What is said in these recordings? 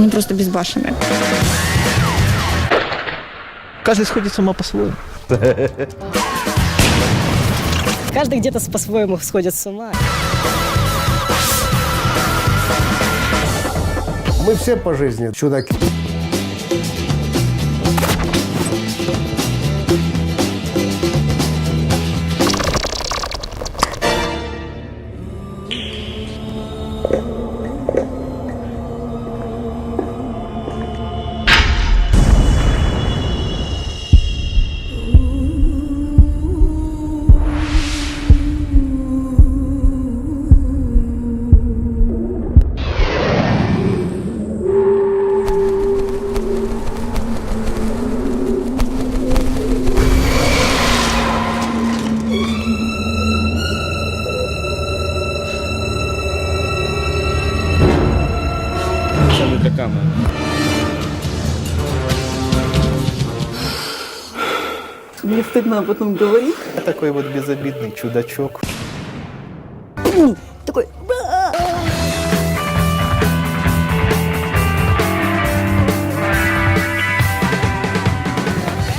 Они просто безбашенные. Каждый сходит сама по-своему. Каждый где-то с- по-своему сходит с ума. Мы все по жизни чудаки. Це не для камери. Мне стыдно об этом говорить. Такой вот безобидный чудачок. Такой,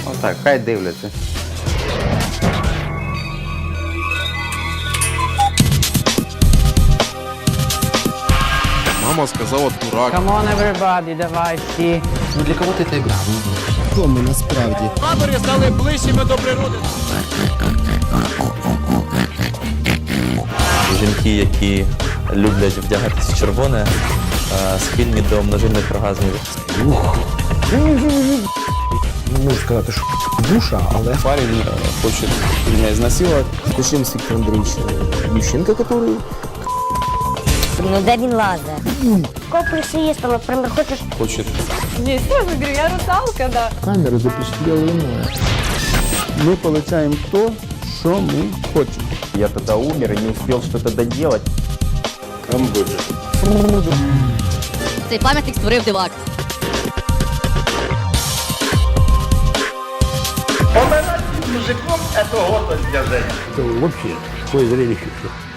Отак, хай дивляться. Мама сказала дурак. Come on everybody, давай всі. Жінки, які люблять вдягатися червоне, е, схильні до множинних оргазмів. Не можу сказати, що душа, але Парень хочет меня изнасиловать. Включим с Виктором Андреевичем Ющенко, который ну де він лазить? Комплекси є, там, наприклад, хочеш Хочет Не, сразу говорю, я русалка, да. камера запечатлела иное. Мы получаем то, что мы хотим. Я тогда умер и не успел что-то доделать. Цей пам'ятник створив дивак. это вообще такое зрелище. что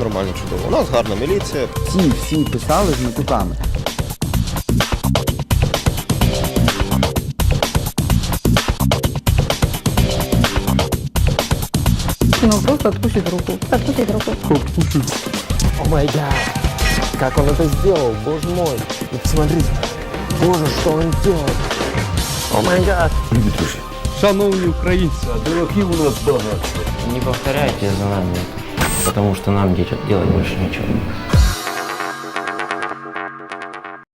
нормально чудово. У нас гарна міліція. Всі, всі писали з матюками. Ну, просто отпустит руку. Отпустить руку. О май гад! Как он это сделал, боже мой! Вы посмотрите! Боже, что он делает! О май гад! Любит Шановні українці, Не повторяйте за нами, потому что нам делать больше ничего.